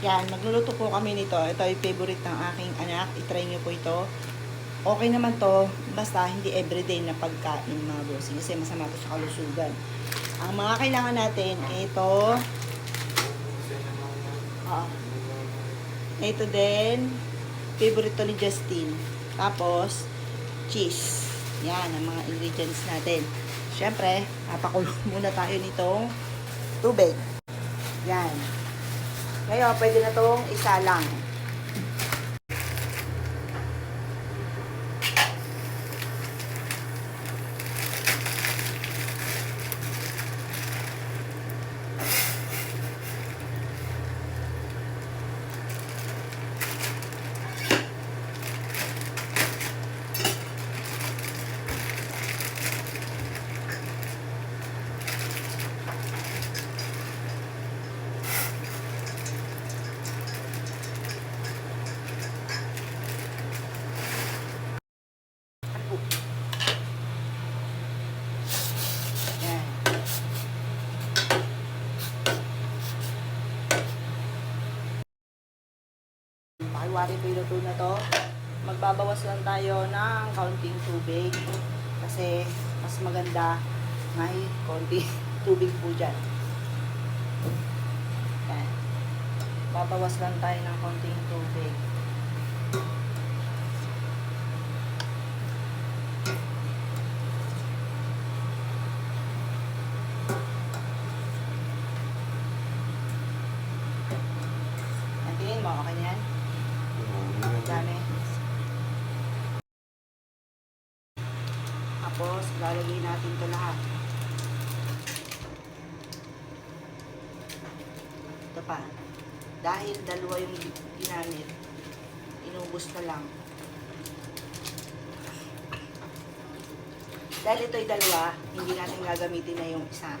Yan, magluluto po kami nito. Ito ay favorite ng aking anak. I-try nyo po ito. Okay naman to, basta hindi everyday na pagkain mga bossing. Kasi masama to sa kalusugan. Ang mga kailangan natin, ito. Ah. Ito din. Favorite to ni Justin. Tapos, cheese. Yan, ang mga ingredients natin. Siyempre, napakulo muna tayo nitong tubig. Yan. Ngayon, pwede na tong isa lang. Yan. Pakiwari po na to. Magbabawas lang tayo ng kaunting tubig. Kasi mas maganda may konti tubig po dyan. Yan. Babawas lang tayo ng konting tubig. Mo, okay na dami. Tapos, lalagay natin ito lahat. Ito pa. Dahil dalawa yung ginamit, inubos na lang. Dahil ito'y dalawa, hindi natin gagamitin na yung isa.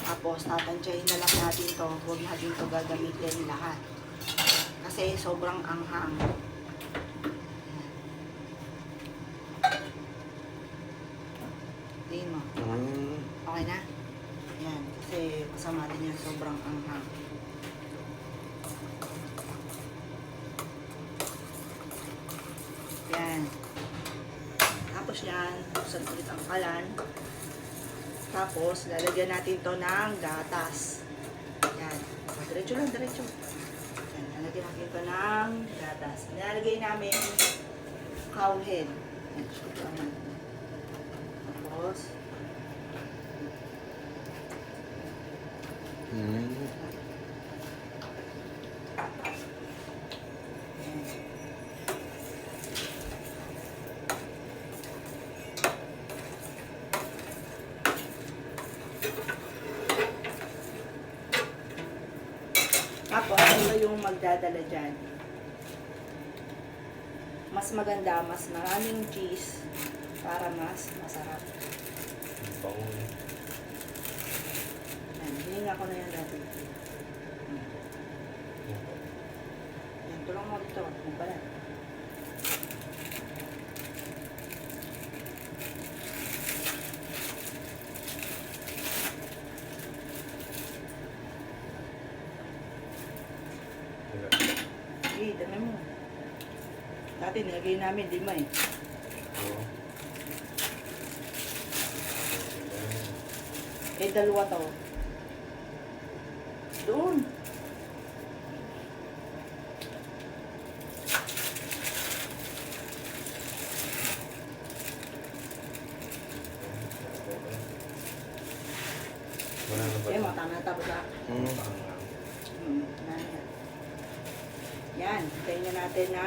Tapos, tatansyahin na lang natin to. Huwag natin to gagamitin lahat. Kasi sobrang anghang. Tingin mo. Okay na? Yan. Kasi kasama din yan. Sobrang anghang. Yan. Tapos yan. Buksan ulit ang kalan. Tapos, lalagyan natin to ng gatas. Yan. Diretso lang, diretso. Yan. Lalagyan natin to ng gatas. Nilalagay namin cow head. Yan. Yan. Tapos, Tapos, ito yung magdadala dyan. Mas maganda, mas maraming cheese para mas masarap. Yan, hininga ko na yan tulong mo dito. Yung pala. Sige, dami mo. Dati nilagay namin, lima eh. Eh, dalawa to. Doon. Eh, mga tama na tapos na. Hmm, wala na yan. Hintayin na natin na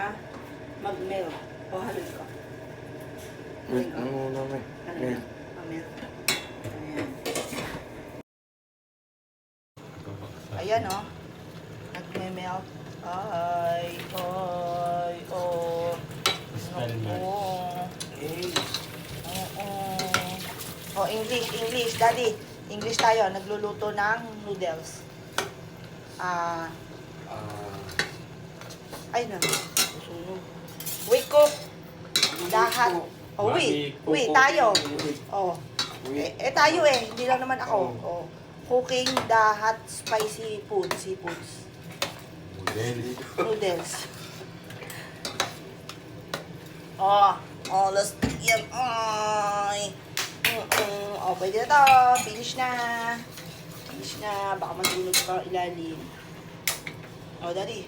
mag-melt. O, halin ko. Halin ko. Halin ko. Mag-melt. Oh, English, English. Daddy, English tayo. Nagluluto ng noodles. Ah, ay na. Susunog. We cook lahat. Oh, we. We, tayo. Oh. Eh, eh, tayo eh. Hindi lang naman ako. Oh. Cooking the hot spicy food, seafoods. Noodles. Noodles. Oh, oh, let's yan. Ay. Oh, pwede na to. Finish na. Finish na. Baka masunog pa ilalim. Oh, daddy.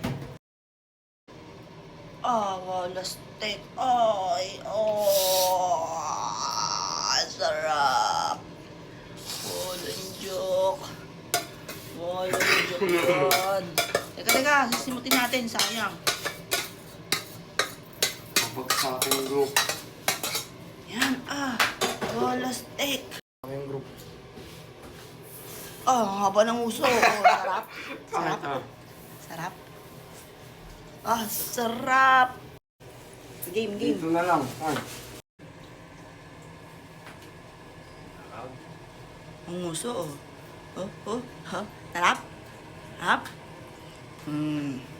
Oh, wala steak. Ay, oh. Sarap. Walang joke. Walang joke yan. Teka, teka. Sisimutin natin. Sayang. Mabagsak yung group. Yan, ah. Wala steak. Yung group. Oh, ang haba ng uso. Oh, sarap. Sarap. Ah, Sarap. Ah, sarap. Game, game. Dito na lang. Ay. Ang uso, oh. Oh, oh, ha? Sarap? Sarap? Hmm.